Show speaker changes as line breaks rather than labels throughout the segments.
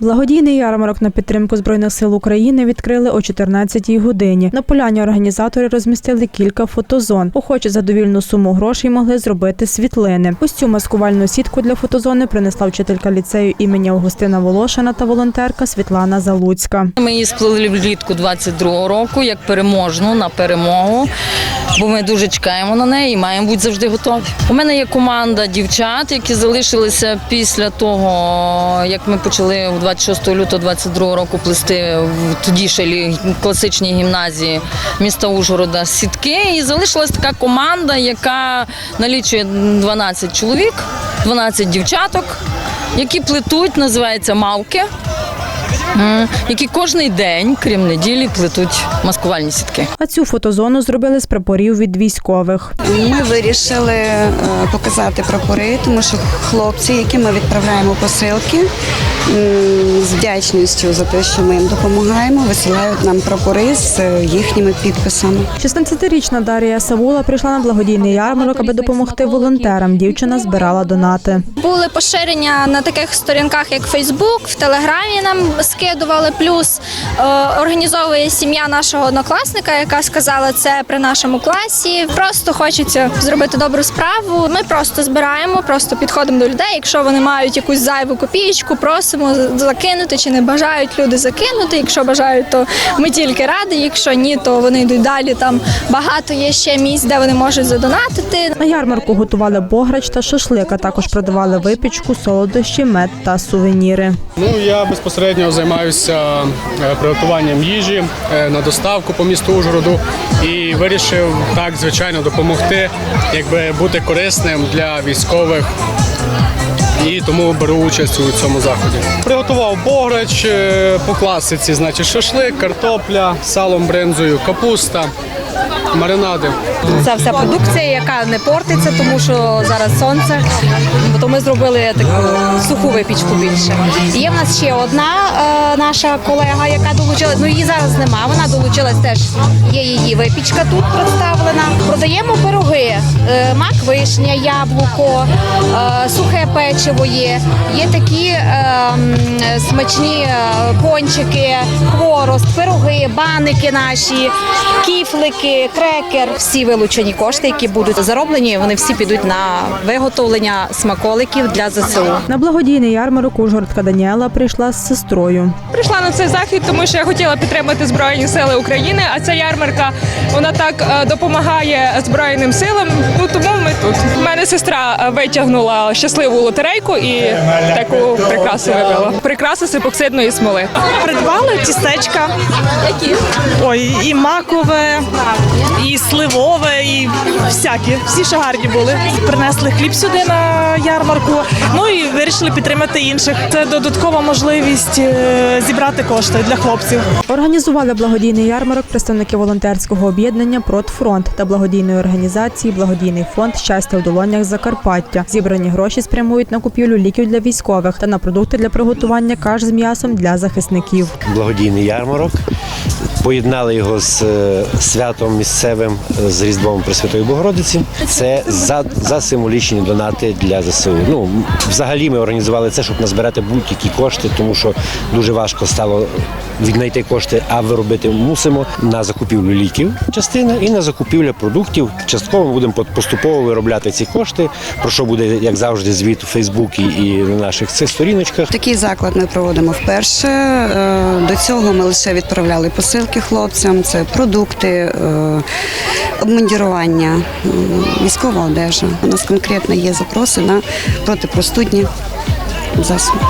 Благодійний ярмарок на підтримку збройних сил України відкрили о 14-й годині. На поляні організатори розмістили кілька фотозон. Охочі за довільну суму грошей могли зробити світлини. Ось цю маскувальну сітку для фотозони принесла вчителька ліцею імені Августина Волошина та волонтерка Світлана Залуцька.
Ми її сплели влітку 22-го року як переможну на перемогу, бо ми дуже чекаємо на неї і маємо бути завжди готові. У мене є команда дівчат, які залишилися після того, як ми почали 26 лютого 22 року плести в тоді ще класичній гімназії міста Ужгорода сітки. І залишилась така команда, яка налічує 12 чоловік, 12 дівчаток, які плетуть, називається мавки. Які кожний день, крім неділі, плетуть маскувальні сітки.
А цю фотозону зробили з прапорів від військових.
Ми вирішили е, показати прапори, тому що хлопці, яким ми відправляємо посилки, з вдячністю за те, що ми їм допомагаємо, висилають нам прапори з їхніми підписами.
16-річна Дарія Савула прийшла на благодійний ярмарок, аби допомогти волонтерам. Дівчина збирала донати.
Були поширення на таких сторінках, як Фейсбук, в Телеграмі нам скидували. Плюс е, організовує сім'я нашого однокласника, яка сказала це при нашому класі. Просто хочеться зробити добру справу. Ми просто збираємо, просто підходимо до людей. Якщо вони мають якусь зайву копієчку, просимо закинути чи не бажають люди закинути. Якщо бажають, то ми тільки раді. Якщо ні, то вони йдуть далі. Там багато є ще місць, де вони можуть задонатити.
На ярмарку готували бограч та шашлик, а також продавали випічку, солодощі, мед та сувеніри.
Ну я безпосередньо займаюся е, приготуванням їжі е, на доставку по місту Ужгороду і вирішив так звичайно допомогти, якби бути корисним для військових. І тому беру участь у цьому заході. Приготував бограч е, по класиці, значить шашлик, картопля, салом, бринзою, капуста, маринади.
Це вся продукція, яка не портиться, тому що зараз сонце. То ми зробили таку суху випічку більше. Є в нас ще одна е, наша колега, яка долучилась. Ну її зараз нема. Вона долучилась теж. Є її випічка тут представлена. Продаємо пироги, е, мак, вишня, яблуко, е, сухе печиво є. Є такі е, смачні е, пончики, хворост, пироги, баники наші, кіфлики, крекер. Всі вилучені кошти, які будуть зароблені, вони всі підуть на виготовлення смаколиків для ЗСУ.
На благодійний ярмарок Ужгородка Даніела прийшла з сестрою.
Прийшла на цей захід, тому що я хотіла підтримати Збройні Сили України. А ця ярмарка вона так е, допомагає Збройним силам. Ну тому ми тут. У мене сестра е, витягнула щасливу лотерейку і таку прикрасу вибрала. Прикрасу з епоксидної смоли.
Придбали тістечка. Які? Ой, і макове, і сливове, і всякі. Всі що гарні були. Принесли хліб сюди на ярмарку. Ну і вирішили підтримати інших. Це додаткова можливість е, зібрати кошти для хлопців.
Організували благодійний ярмарок представники волонтерського об'єднання «Протфронт» та благодійної організації Благодійний фонд Щастя в долонях Закарпаття. Зібрані гроші спрямують на купівлю ліків для військових та на продукти для приготування каш з м'ясом для захисників.
благодійний ярмарок. Поєднали його з е, святом місцевим е, з Різдвом Пресвятої Богородиці. Це за, за символічні донати для ЗСУ. Ну взагалі ми організували це, щоб назбирати будь-які кошти, тому що дуже важко стало віднайти кошти, а виробити мусимо на закупівлю ліків. Частина і на закупівлю продуктів. Частково ми будемо поступово виробляти ці кошти. Про що буде як завжди звіт у Фейсбуці і на наших цих сторіночках.
Такий заклад ми проводимо вперше. Е, До цього ми лише відправляли посилки хлопцям. Це продукти, е, обмундірування, військова одежа. У нас конкретно є запроси на протипростудні засоби.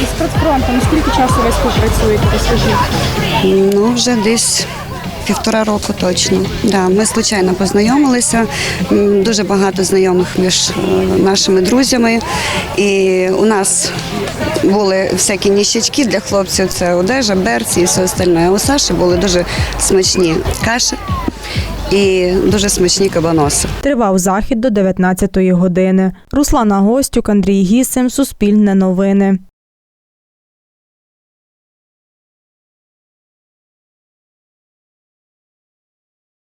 З фронтом скільки часу ви співпрацюєте? Розкажіть.
Ну, вже десь. Півтора року точно. Да, ми случайно познайомилися. Дуже багато знайомих між е, нашими друзями. І у нас були всякі ніщачки для хлопців. Це одежа, берці і все остальне. У Саші були дуже смачні каші і дуже смачні кабаноси.
Тривав захід до 19-ї години. Руслана Гостюк, Андрій Гісим, Суспільне новини.